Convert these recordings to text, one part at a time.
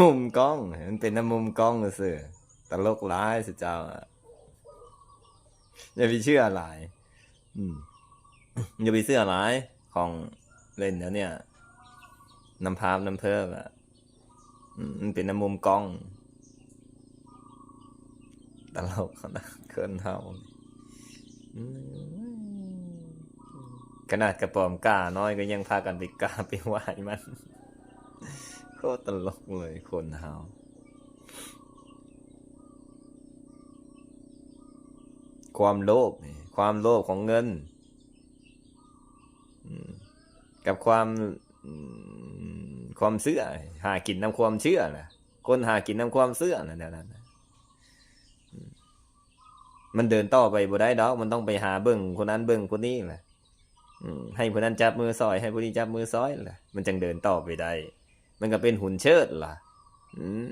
มุมกล้อง มันเป็นน้ำมุมกล้องเสือตลกร้ายสิเจ้าอย่าไปเชื่อหลายอย่าไปเชื่อหลายของเล่นแล้วเนี่ยน้ำพามน้ำเพิ่มอะมันเป็นน้ำมุมกล้องตลกนะเคินเฮาขนาดกระป๋อมกล้าน้อยก็ยังพากันไปกล้าไปไหว้มัน โคตรตลกเลยคนเฮาความโลภนี่ความโลภของเงิน กับความความเชื่อหากินนำความเชื่อนะคนหากินนำความเชื่อนะเดี๋ยวนั้นนะมันเดินต่อไปบ่ได้ดอก มันต้องไปหาเบิ่งคนนั้นเบิ่งคนนี้แหละให้คนนั้นจับมือซอย ให้คนนี้จับมือซอยแหละมันจึงเดินต่อไปได้ มันก็เป็นหุ่นเชิดล่ะอืม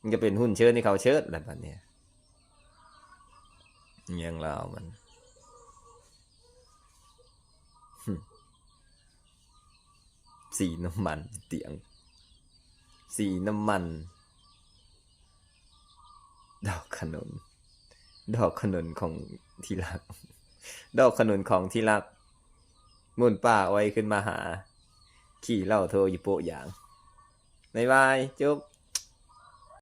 มันก็เป็นหุ่นเชิดที่เขาเชิดแหละบัดเนี้ยยังเรามันสีน้ำมันเตียง สีน้ำมัน ดอกขนุนดอกขนุนของที่รัก ดอกขนุนของที่รักมุ่นป่าไว้ขึ้นมาหา ขี่เหล่าโทรอยู่โปะอย่างบายบายจุ๊บ